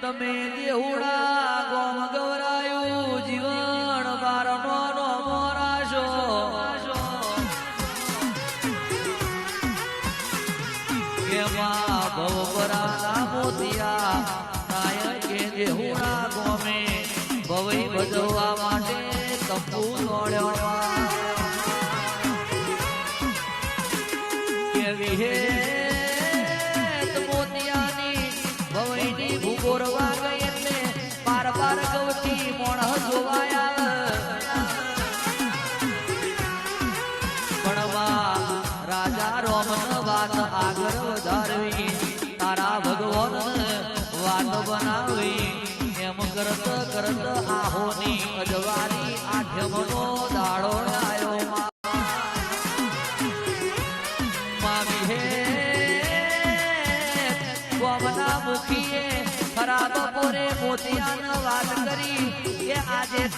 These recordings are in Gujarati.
તમે દેવડા ગોમ ગવરાયું જીવન બારનો નો મોરાશો. કેમાં ભવપરાના મોતિયા નાયક કે દેવડા ગોમે. ભવઈ ભજવવા માટે તંબુ દોડ્યો વિહેત મોતિયાની ભવઈની ભૂગોરવા ગઈ એટલે રાજા રોમન વાત આગળ વધારવી.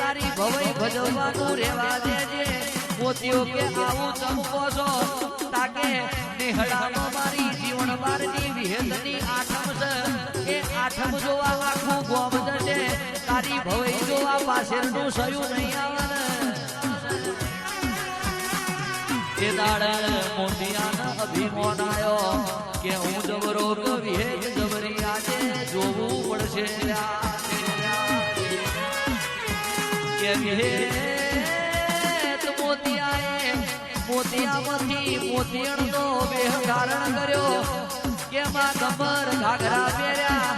તારી ભવઈ ભજવવાનું રેવા દેજે. મોતીઓ કે આવું ચમકો છો, તાકે નિહળાનો મારી જીવન બારની વિહેતની આઠમ છે. એ આઠમ જોવા આખું ગોમ જશે. તારી ભવઈ જોવા પાછળનું સયું નહીં આવે ને. કે દાડ મોતિયાના અભિમાન આયો કે હું જબરો કવિ જબરી આજે જોવું પડશે વિહેત મોતિયાએ મોતિયામાંથી મોતિયણનો વેહ ધારણ કર્યો. કેમાં ગમર ઘાઘરા પહેર્યા,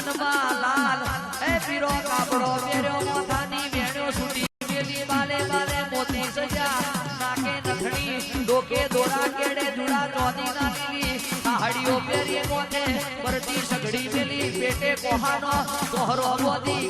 અનમાં લાલ એ પીરો કાપડો પહેર્યો, માથાની વેણ્યો છૂટી પેલી બાલે બાલે મોતી સજા નાકે નખણી ડોકે દોરા કેડે જુડા ચોની નાખેલી. સાહડીઓ પહેરી મોથે પરતી સગડી મેલી, પેટે કોહાનો તોહરો બોધી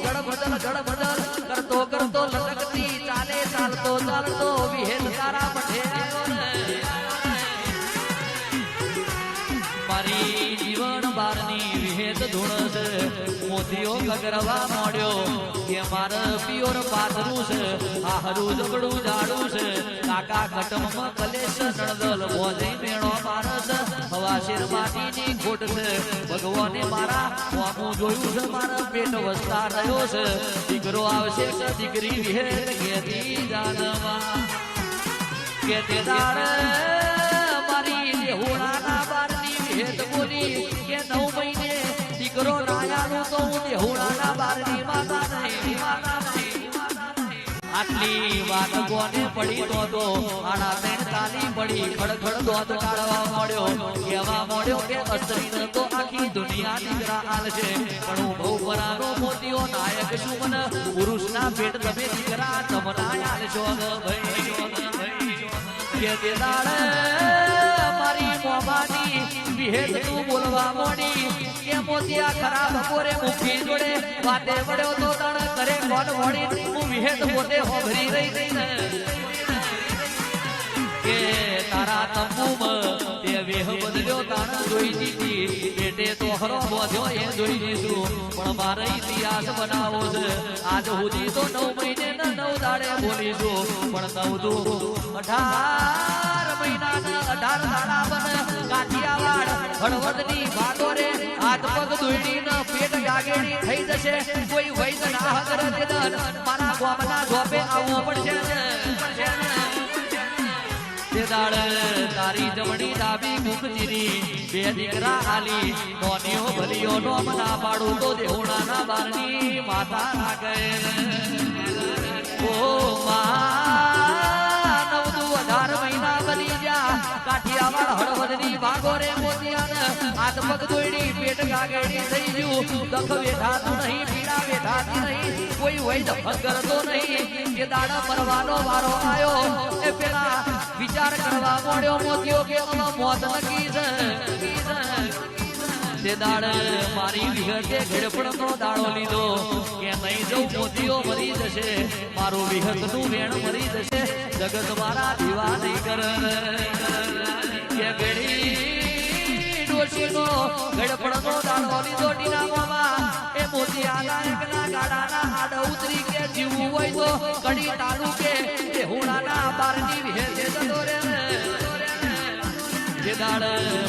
મોતીઓ ગગરવા મોડ્યો કે માર પિયોર પાથરું છે આહરું જબડું જાડું છે કાકા કટમમાં કલેશ નણદલ મોજે મેણો મારસ હવા શેર માટીની ખોટ છે ભગવાને મારા વામું જોયું છે મારા પેટ વસતા રહ્યો છે દીકરો આવશે કે દીકરી વિહેત કેતી જાનવા કે તે દાર મારી દેહુણાના બારની ભેદ બોલી આટલી વાત કોને પડી તો તો આડા તેણ તાલી પડી ખડખડ દોત કાઢવા મળ્યો. કેવા મળ્યો કે અસરી તો આખી દુનિયા દીકરા આલશે પણ હું બહુ પરાનો મોતીઓ નાયક છું મને. પુરુષના પેટ તમે દીકરા, તમના આલશો છો કે તે મારી મોમાની વિહેત તું બોલવા મોડી કે મોતિયા ખરાબ પોરે મુખી જોડે. વાતે વડ્યો તો તણ કરે કોણ વળી? હું વિહેત પોતે હોભરી રહી ગઈ ને કે તારા તંબુમાં, તે વેહ બદલ્યો તાણ જોઈ દીધી બેટે તો હરો બોધ્યો એ જોઈ દીધું પણ મારે ઇતિહાસ બનાવો છે. આજ સુધી તો નવ મહિને ન નવ દાડે બોલીશું પણ નવ દુ અઢાર મહિનાના અઢાર દાડા બને. કાઠિયાવાડ હળવદની ભાગોરે હાથ પગ દુઈડીને પેટ ગાગેડી થઈ જશે. કોઈ વૈદ ના હગર દેદન મારા ગોમના ગોપે આવવું પડશે ને. ને તે દાડે તારી જમણી ડાબી મુખજીની બે દીકરા આલી. મોનીઓ ભલીઓ નો મના પાડું તો દેવણાના બારની માતા લાગે ઓ મા નવ દુ અઢાર મહિના બની જા કાઠિયાવાડ હળવદની વાગોરે મોતિયાને હાથ પગ પેટ ગાગેડી થઈ ગયું. દખ વેઠાતું નહીં, પીડા વેઠાતી નહીં. કોઈ વૈદ કરતો નહીં. કે દાડા મરવાનો વારો આવ્યો, એ પેલા વિચાર કરવા મોડ્યો મોતીઓ કે મોત નક્કી છે. તે દાડ મારી વિહતે ઘડપણનો દાડો લીધો, કે નહીં જઉં, મોતીઓ મરી જશે. મારું વિહતનું વેણ મરી જશે. જગત મારા દીવા નહીં કર. કે ગળી ડોશીનો ઘડપણનો દાડો લીધો ડીનામાં એ મોતિયાના એકલા ગાડાના આડ ઉતરી કે જીવવું હોય તો કડી ટાળું કે. એ હુણાના બારની વિહેતે જતો રે તે દાડ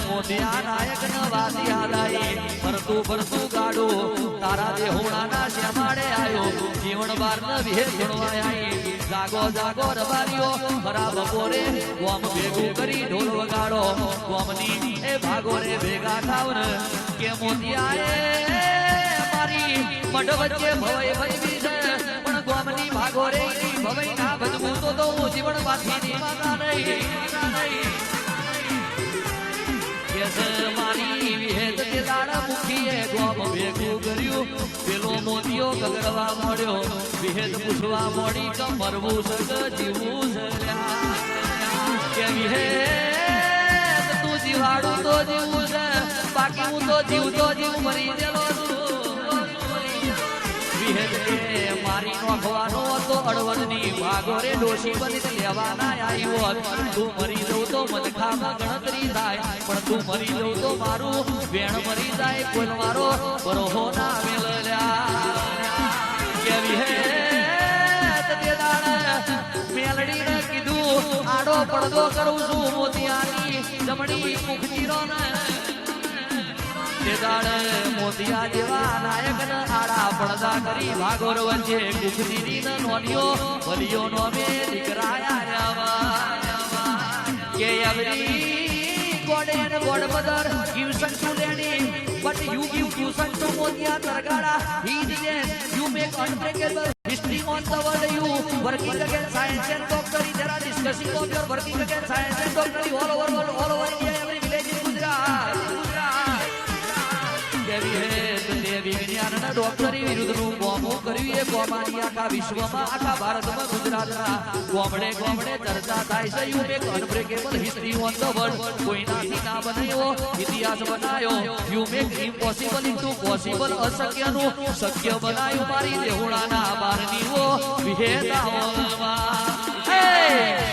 મોતિયા નાયક ન વાસી ફરતું ફરતું ગાડું. તારા દેહોણાના શ્યામાડે આવ્યો જીવન બાર ન વિહે ગણવાય જાગો જાગો રબારીઓ ખરા બપોરે ગોમ ભેગું કરી ઢોલ વગાડો. ગોમની એ ભાગો રે ભેગા થાવ ને કે મોતિયાએ મારી મઢ વચ્ચે ભવાઈ ભઈ છે. પણ ગોમની ભાગો રે ભવાઈ ના ભજવું તો હું જીવન પાછી નહીં. તે મળ્યો. વિહેત પૂછવા મળી કે મરવું કે વિહેત તું જીવાડું તો જીવું છે. બાકી હું તો જીવતો જીવ મરી ગયેલો છું. વિહેત મારી નોખવાનો હતો અડવદની ભાગો રે ડોશી બની લેવાના આવ્યો હોત. તું મરી જવું તો મનખામાં ગણતરી થાય. પણ તું મરી જવું તો મારું વેણ મરી જાય. કોઈ મારો બરોહો ના મેલલ્યા કેવી હે મેલડી કીધું, આડો પડદો કરું છું મોતિયાની. જમણી મુખ મુખજીરો ને દાડે મોતિયા જેવા નાયક આડા પડદા કરી ભાગોર વચ્ચે કુકડીની ને નોનિયો વલિયો નો મે દીકરાયા કે every god and god mother gives unto lady but you give tuition to મોતિયા તરગાડા yes you make unbreakable history on the world you working against science and doctory there are discussing of your working against science and doctory all over world all over India ડોક્ટરી વિરુદ્ધનું કોમું કર્યું એ કોમાની આખા વિશ્વમાં, આખા ભારતમાં, ગુજરાતના. ગોમડે ગોમડે ચર્ચા થાય છે, you make unbreakable history on the world કોઈનાથી ના બનાવ્યો ઇતિહાસ બનાવ્યો you make impossible into possible અશક્યનું શક્ય બનાવ્યું મારી દેહુણાના બારનીઓ. વિહેતાઓમાં હે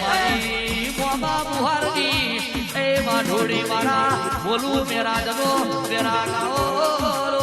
મારી મોમા મુહારની એ માઢોડી મારા બોલું મેરા જગો મેરા ગાઓ